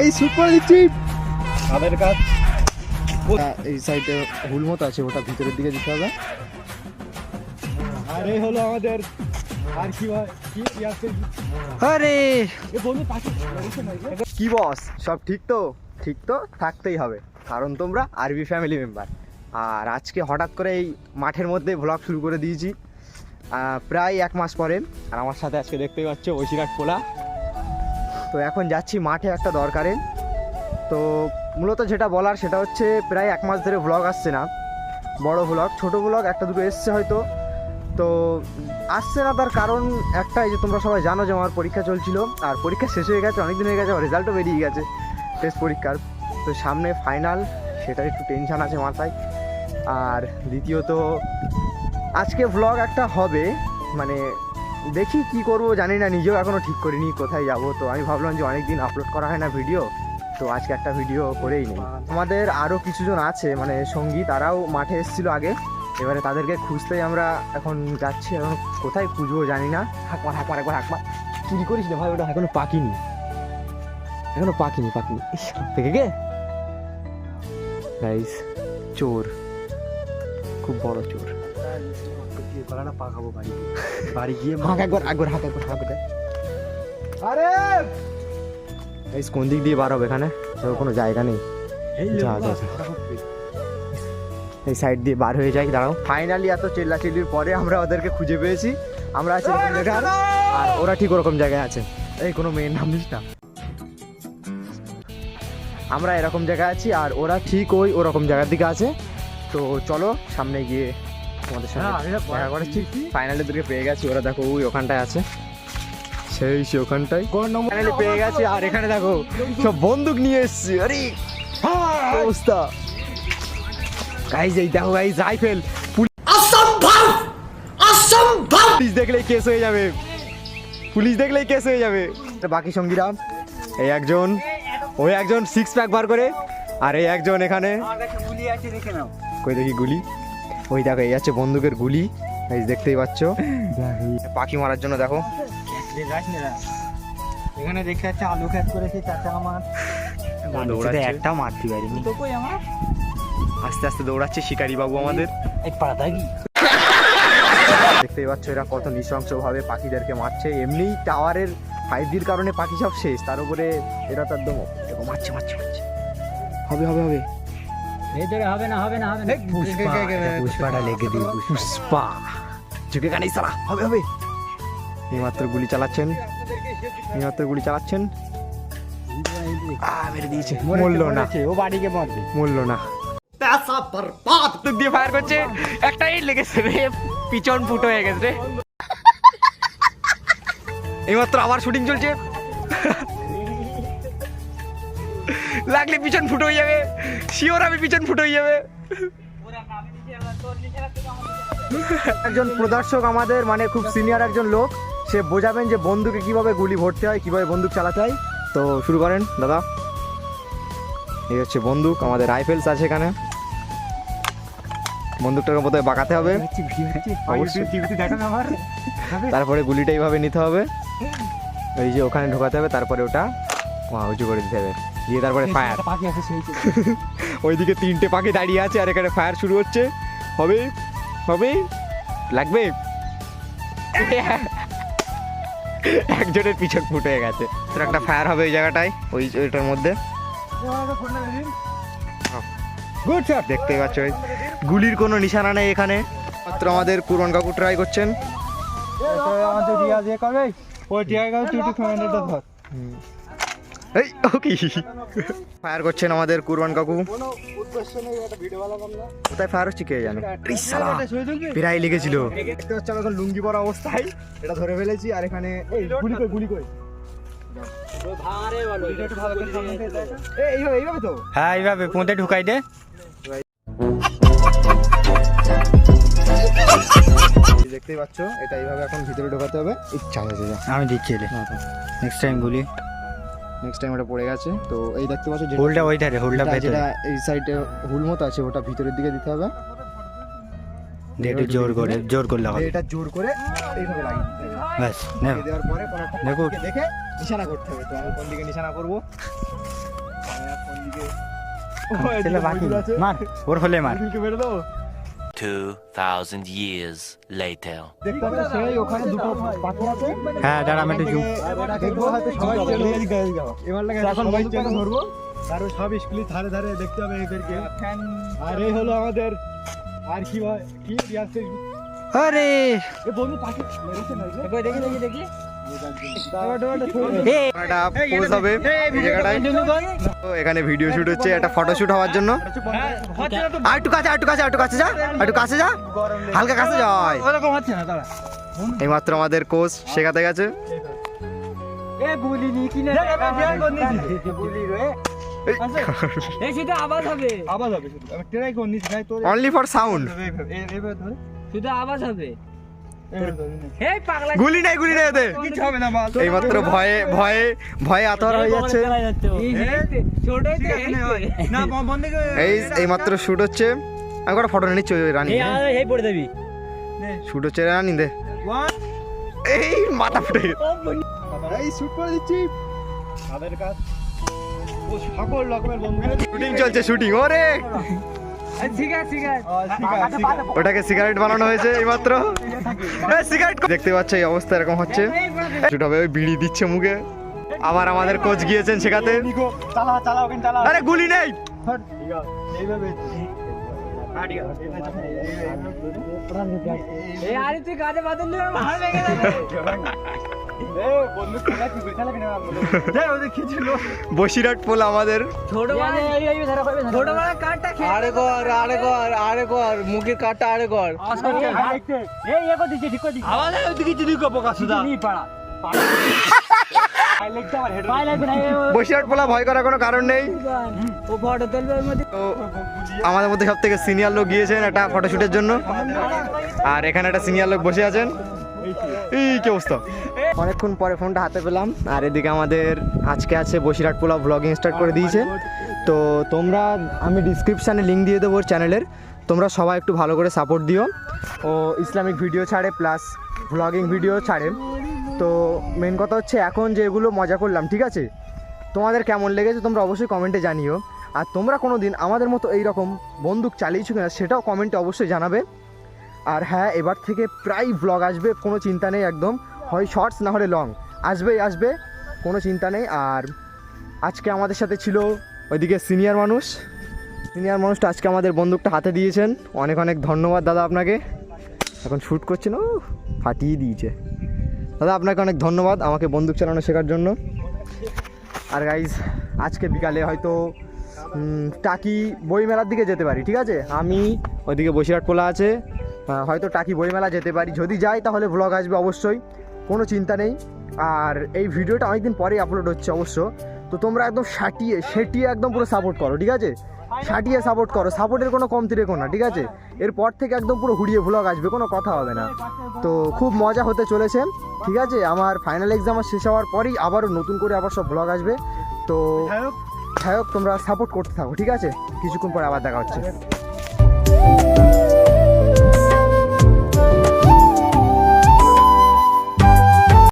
এই super chip তাদের কাজ। এই সাইডে হুল মতো আছে ওটা ভিতরের দিকে দিতে হবে। আর এই হলো আমাদের। আর কি কি আরে! কি বস সব ঠিক তো? ঠিক তো? থাকতেই হবে। কারণ তোমরা আরবি ফ্যামিলি মেম্বার আর আজকে হঠাৎ করে এই মাঠের মধ্যে ভ্লগ শুরু করে দিয়েছি। প্রায় এক মাস পরে। আর আমার সাথে আজকে দেখতেই পাচ্ছ ঐশিরাট পোলা। তো এখন যাচ্ছি মাঠে একটা দরকারে। তো মূলত যেটা বলার সেটা হচ্ছে প্রায় এক মাস ধরে ভ্লগ আসছে না। বড় ভ্লগ ছোট ভ্লগ একটা দুটো এসছে হয়তো। তো আসছে না তার কারণ একটাই যে তোমরা সবাই জানো যে আমার পরীক্ষা চলছিল। আর পরীক্ষা শেষ হয়ে গেছে, অনেকদিন হয়ে গেছে আমার রেজাল্টও বেরিয়ে গেছে টেস্ট পরীক্ষার। তো সামনে ফাইনাল সেটার একটু টেনশান আছে মাথায়। আর দ্বিতীয়ত, আজকে ভ্লগ একটা হবে মানে দেখি কি করব, জানি না, নিজেও এখনও ঠিক করিনি, কোথায় যাব তো। আমি ভাবলাম যে অনেক দিন আপলোড করা হয় না ভিডিও তো আজকে একটা ভিডিও করেই নিই। আমাদের আরও কিছুজন আছে মানে সঙ্গী, তারাও মাঠে এসেছিল আগে। এবারে তাদেরকে খুঁজতেই আমরা এখন যাচ্ছি, এখন কোথায় খুঁজবো জানি না। হাকমার হাকমার একবার হাকমার চুরি করিস না ভাই, ওটা এখনও পাকিনি। এখনও পাকিনি পাকিনি। দেখে গে। চোর। খুব বড় চোর। পালাটা পাকাবো বাড়ি বাড়ি গিয়ে হাঁক একবার একবার হাঁক একবার হাঁক আরে! গাইস কোন দিক দিয়ে বার হবে এখানে? তো কোনো জায়গা নেই। এই যা, যা, যা। এই সাইড দিয়ে বার হয়ে যাই দাঁড়াও। ফাইনালি এত চিল্লাচিল্লির পরে আমরা ওদেরকে খুঁজে পেয়েছি। আমরা আছি এরকম জায়গায় আর ওরা ঠিক ওরকম জায়গায় আছে। এই কোনো মেয়ের নাম না। আমরা এরকম জায়গায় আছি আর ওরা ঠিক ওই ওরকম জায়গার দিকে আছে। তো চলো সামনে গিয়ে তোমাদের সঙ্গে। দেখা করেছি ফাইনালি পেয়ে গেছি ওরা দেখো ওই ওখানটায় আছে। সেই সে ওখানটায়? ফাইনালি পেয়ে গেছি আর এখানে দেখো সব বন্দুক নিয়ে এসছি। আরে অবস্থা। গাইজ এই দেখো গাইজ রাইফেল অসম্ভব! অসম্ভব! পুলিশ দেখলেই কেস হয়ে যাবে। পুলিশ দেখলেই কেস হয়ে যাবে। তো বাকি সঙ্গীরা এই একজন ওই একজন সিক্স প্যাক বার করে আর এই একজন এখানে। গুলি আছে দেখে নাও। কই দেখি গুলি? ওই দেখো এই আছে বন্দুকের গুলি। এই দেখতেই পাচ্ছ। পাখি মারার জন্য দেখো। এখানে দেখতে যাচ্ছে আলু খেত করেছে চাচা আমার। দৌড়াচ্ছে। একটা মারতে পারিনি। আস্তে আস্তে দৌড়াচ্ছে শিকারি বাবু আমাদের। এই দেখতেই পাচ্ছ এরা কত নৃশংসভাবে পাখিদেরকে মারছে। এমনি টাওয়ারের ফাইভ কারণে পাখি সব শেষ। তার উপরে এরা তো একদম দেখো মারছে মারছে মারছে। হবে হবে হবে। এদের হবে না হবে না হবে না। পুষ্পা পুষ্পাটা লেগে দিই পুষ্পা ঝুঁকে গানেই সারা হবে হবে। এইমাত্র গুলি চালাচ্ছেন। এইমাত্র গুলি চালাচ্ছেন। মেরে দিয়েছে। মরলো না। ও বাড়িকে মরবে। মরলো না। পেশা বরবাদ দিয়ে ফায়ার করছে। একটা ইট লেগেছে রে পিছন ফুটো হয়ে গেছে রে। এইমাত্র আবার শুটিং চলছে। লাগলে পিছন ফুটো হয়ে যাবে। শিওর আমি পিছন ফুটো হয়ে যাবে। একজন প্রদর্শক আমাদের মানে খুব সিনিয়র একজন লোক, সে বোঝাবেন যে বন্দুকে কীভাবে গুলি ভরতে হয়, কীভাবে বন্দুক চালাতে হয়। তো শুরু করেন, দাদা। এই হচ্ছে বন্দুক, আমাদের রাইফেলস আছে এখানে। বন্দুকটাকে বোধহয় বাঁকাতে হবে। তারপরে গুলিটা এইভাবে নিতে হবে। ওই যে ওখানে ঢোকাতে হবে, তারপরে ওটা উঁচু করে দিতে হবে। দিয়ে তারপরে ফায়ার পাখি আছে সেই ওইদিকে তিনটে পাখি দাঁড়িয়ে আছে আর এখানে ফায়ার শুরু হচ্ছে। হবে? হবে? লাগবে? একজনের পিছন ফুটে গেছে। তোর একটা ফায়ার হবে ওই জায়গাটায় ওই ওইটার মধ্যে। গুড স্যার দেখতেই পাচ্ছ ওই গুলির কোনো নিশানা নেই এখানে। মাত্র আমাদের কুরবান কাকু ট্রাই করছেন। আমাদের রিয়াজ এ করবে ওই টিয়া ধর এই ওকে। ফায়ার করছেন আমাদের কুরবান কাকু। কোথায় ফায়ার হচ্ছে কে জানে? প্রায় লেগেছিল। দেখতে পাচ্ছ এখন লুঙ্গি পরা অবস্থায়। এটা ধরে ফেলেছি আর এখানে এই গুলি কই গুলি কই? এইভাবে এইভাবে তো? হ্যাঁ এইভাবে পোঁতে ঢুকাই দে। দেখতেই পাচ্ছ এটা এইভাবে এখন ভিতরে ঢোকাতে হবে। ইচ্ছা আছে আমি দিচ্ছি নেক্সট টাইম গুলি। নেক্সট টাইম এটা পড়ে গেছে। তো এই দেখতে পাচ্ছ হোলটা ওই ধারে হোলটা যেটা- এই সাইডে হুল মতো আছে ওটা ভিতরের দিকে দিতে হবে। একটু জোর করে জোর করলে হবে। এটা জোর করে এইভাবে লাগিয়ে ব্যাস দেওয়ার পরে দেখো। দেখে নিশানা করতে হবে। তো আমি কোন দিকে নিশানা করব? আমি কোন দিকে মার ওর হলে মার। মেরে দেবো? 2,000 years later. দেখতে হবে সেই ওখানে দুটো পাখি আছে হ্যাঁ দাঁড়া আমি একটু জুম দেখব হয়তো সবাই চলে এবার লাগে এখন ধরবো। আর সব স্কুলের ধারে ধারে দেখতে হবে এদেরকে আর এই হলো আমাদের আর কি হয় কি রিয়াজ আরে এ বন্ধু পাখি মেরেছে না দেখি দেখি দেখি এখানে ভিডিও শুট হচ্ছে একটা ফটো শুট হওয়ার জন্য আর একটু কাছে আর একটু কাছে আর একটু কাছে যা আর একটু কাছে যা হালকা কাছে যায় এইমাত্র আমাদের কোচ শেখাতে গেছে অনলি ফর সাউন্ড শুধু আওয়াজ হবে গুলি নাই গুলি নাই এতে কিচ্ছু হবে না মাল এইমাত্র ভয়ে ভয়ে ভয়ে আতর হয়ে যাচ্ছে। নে, হয়। এই এইমাত্র শুট হচ্ছে। আমি কটা ফটো নিচ্ছি ওই রানি। এই শুট হচ্ছে রানি দে। এই মাথা ফুটে এই শুট করে দিচ্ছি। তাদের কাজ। সকল রকমের বন্ধু। শুটিং চলছে শুটিং ওরে! আছে ওটাকে সিগারেট বানানো হয়েছে এইমাত্র। সিগারেট দেখতে পাচ্ছ এই অবস্থা এরকম হচ্ছে। ওই বিড়ি দিচ্ছে মুখে। আবার আমাদের কোচ গিয়েছেন শেখাতে। আরে গুলি নেই! আরে তুই কাজে বাদন দিলে মার বসিরহাট পোল আমাদের। আরে কর আরে কর আরে কর মুখের কাটটা আরে কর বসিরহাট পোলা ভয় করার কোনো কারণ নেই। তো আমাদের মধ্যে সব থেকে সিনিয়র লোক গিয়েছেন একটা ফটোশুটের জন্য। আর এখানে একটা সিনিয়র লোক বসে আছেন। এই অনেকক্ষণ পরে ফোনটা হাতে পেলাম, আর এদিকে আমাদের আজকে আছে বসিরহাট পোলা ব্লগিং স্টার্ট করে দিয়েছে। তো তোমরা, আমি ডিসক্রিপশানে লিঙ্ক দিয়ে দেবো চ্যানেলের তোমরা সবাই একটু ভালো করে সাপোর্ট দিও। ও ইসলামিক ভিডিও ছাড়ে প্লাস ব্লগিং ভিডিও ছাড়ে। তো মেন কথা হচ্ছে এখন যে এগুলো মজা করলাম, ঠিক আছে? তোমাদের কেমন লেগেছে তোমরা অবশ্যই কমেন্টে জানিও। আর তোমরা কোনো দিন আমাদের মতো এইরকম বন্দুক চালিয়েছো কিনা, সেটাও কমেন্টে অবশ্যই জানাবে। আর হ্যাঁ এবার থেকে প্রায় ব্লগ আসবে, কোনো চিন্তা নেই একদম। হয় শর্টস না হলে লং আসবেই, আসবে, কোনো চিন্তা নেই। আর আজকে আমাদের সাথে ছিল ওইদিকে সিনিয়র মানুষ। সিনিয়র মানুষটা আজকে আমাদের বন্দুকটা হাতে দিয়েছেন। অনেক অনেক ধন্যবাদ দাদা আপনাকে। এখন শ্যুট করছেন ও ফাটিয়ে দিয়েছে। দাদা, আপনাকে অনেক ধন্যবাদ আমাকে বন্দুক চালানো শেখার জন্য। আর গাইজ আজকে বিকালে হয়তো টাকি বইমেলার দিকে যেতে পারি, ঠিক আছে? আমি ওইদিকে বসিরহাট পোলা আছে। হয়তো টাকি বইমেলা যেতে পারি। যদি যাই তাহলে ব্লগ আসবে অবশ্যই। কোনো চিন্তা নেই। আর এই ভিডিওটা অনেকদিন পরেই আপলোড হচ্ছে অবশ্য। তো তোমরা একদম সাটিয়ে সেটিয়ে একদম পুরো সাপোর্ট করো ঠিক আছে? সাটিয়ে সাপোর্ট করো। সাপোর্টের কোনো কমতি রেখো না ঠিক আছে? এরপর থেকে একদম পুরো হুড়িয়ে ভ্লগ আসবে কোনো কথা হবে না। তো খুব মজা হতে চলেছে ঠিক আছে? আমার ফাইনাল এক্সাম শেষ হওয়ার পরেই আবারও নতুন করে আবার সব ব্লগ আসবে। তো যাই হোক। তোমরা সাপোর্ট করতে থাকো ঠিক আছে? কিছুক্ষণ পরে আবার দেখা হচ্ছে।